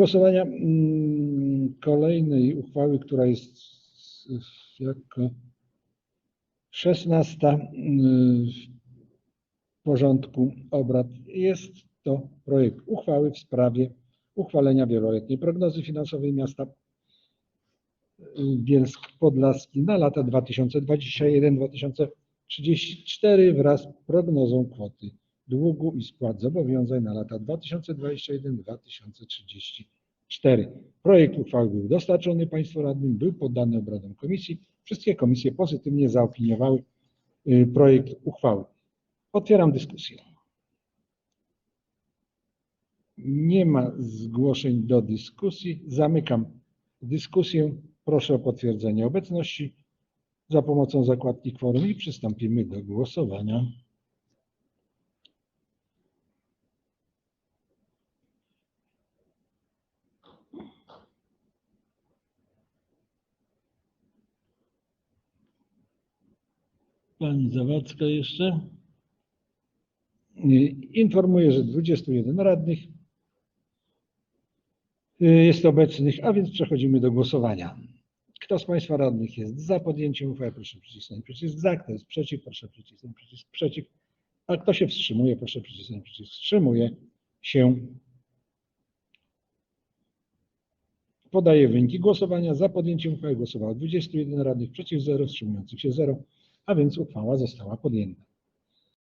głosowania mm, kolejnej uchwały, która jest jako 16 w porządku obrad. Jest to projekt uchwały w sprawie uchwalenia wieloletniej prognozy finansowej miasta Bielsk Podlaski na lata 2021-2034 wraz z prognozą kwoty długu i spłat zobowiązań na lata 2021-2034. Projekt uchwały był dostarczony Państwu radnym, był poddany obradom komisji. Wszystkie komisje pozytywnie zaopiniowały y, projekt uchwały. Otwieram dyskusję. Nie ma zgłoszeń do dyskusji. Zamykam dyskusję. Proszę o potwierdzenie obecności za pomocą zakładki kworum i przystąpimy do głosowania. Pani Zawadzka jeszcze. Informuję, że 21 radnych y, jest obecnych, a więc przechodzimy do głosowania. Kto z Państwa radnych jest za podjęciem uchwały, proszę przycisnąć przycisk za. Kto jest przeciw, proszę przycisnąć przycisk przeciw. A kto się wstrzymuje, proszę przycisnąć przycisk wstrzymuje się. Podaję wyniki głosowania. Za podjęciem uchwały głosowało 21 radnych, przeciw 0, wstrzymujących się 0, a więc uchwała została podjęta.